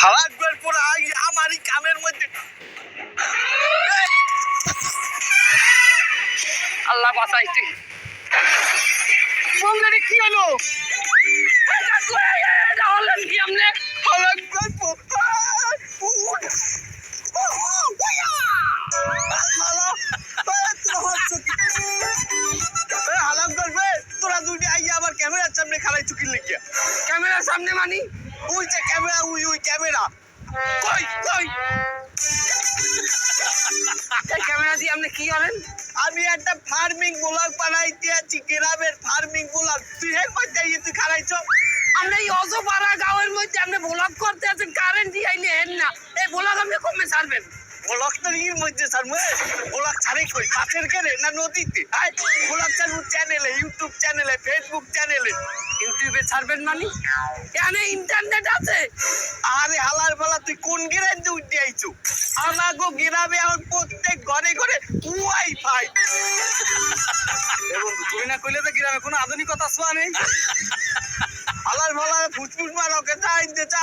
হালাত বের পর আই, আমারই কামের মধ্যে। আল্লাহ বাঁচাইতে বঙ্গের কি হলো? হলেন কি আমনে হালাত বের পর তোরা দুইটা আইয়া আবার ক্যামেরার সামনে খালাই চুকির লেগিয়া ক্যামেরার সামনে মানি? ওই যে ক্যামেরা উই উই ক্যামেরা কই কই ক্যামেরা দিয়ে আপনি কি করেন? আমি একটা ফার্মিং ব্লগ বানাইতে আছি গ্রামের ফার্মিং ব্লগ তুই মধ্যে আইয়ে তুই খারাইছ? আপনি এই অজপাড়া গাঁয়ের মধ্যে আপনি ব্লগ করতে আছেন কারেন্ট দিয়ে আইলে হেন না। এই ব্লগ আপনি কমে ছাড়বেন? ব্লগ তো ইর মধ্যে ছাড়বো ব্লগ ছাড়ে কই? মাছের কেড়ে না নদীতে? আয় ব্লগ ছাড়বো চ্যানেলে ইউটিউব চ্যানেলে ফেসবুক চ্যানেলে ইউটিউবে ছাড়বেন মানি? এখানে ইন্টারনেট আছে। আরে হালার ফালা তুই কোন গ্রামে উঠে আইছো? আমাগো গ্রামে আমার প্রত্যেক ঘরে ঘরে ওয়াইফাই বন্ধু তুমি না কইলে যে গ্রামে কোনো আধুনিকতা ছোঁয়া নেই? হালার ফালা ফুসফুস মারকে চা আনতে চা।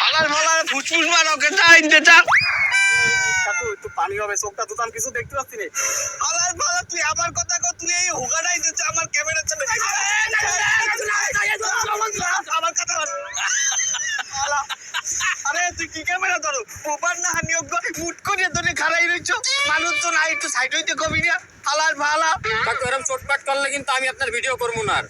হালার ফালা ফুসফুস ফুসফুস চা কাকু একটু পানি হবে চোখটা তো আমি কিছু দেখতে পাচ্ছি না। হালার ফালা তুই আমার কথা কর তুই এই হুগাটাই দিচ্ছে আমার ক্যামেরার সামনে। আমার কথা আরে তুই কি ক্যামেরা ধরো? না হানিয়োগ্য মুট করে ধরে খাড়াই রইছো। মানুষ তো নাই একটু সাইড হইতে কবি না। হালার ভালা কাকু এরকম চোটপাট করলে কিন্তু আমি আপনার ভিডিও করব না আর।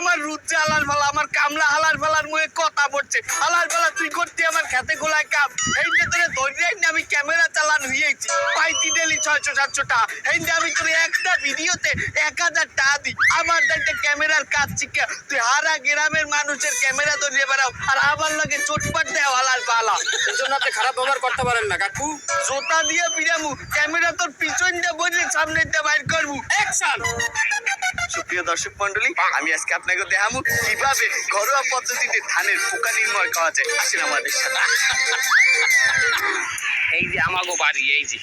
আমার রুদ্রে হালার ভালা আমার কামলা হালার ভালার মুখে কথা পড়ছে হালার ভালা তুই করতে আমার খেতে গোলায় কাম এই যে তোরে ধরে আইনি আমি ক্যামেরা চালান হইয়েছি। পাইতি ডেলি ছয়শো সাতশো টাকা। এই যে আমি তোর একটা ভিডিওতে এক হাজার টাকা দিই। আমার একটা ক্যামেরার কাজ শিখে তুই হারা গ্রামের মানুষের ক্যামেরা ধরিয়ে বেড়াও। আর আমার লাগে চোটপাট দেয় হালার ভালা। এই জন্য আপনি খারাপ ব্যবহার করতে পারেন না কাকু। জোতা দিয়ে বিরামু ক্যামেরা তোর পিছন দিয়ে বসে সামনে দিয়ে বাইর করব। অ্যাকশন সুপ্রিয় দর্শক মন্ডলী আমি আজকে আপনাকে দেখাবো কীভাবে ঘরোয়া পদ্ধতিতে ধানের পোকা নির্ময় করা যায়। আসেন আমাদের সাথে। এই যে আমাগো বাড়ি, এই যে।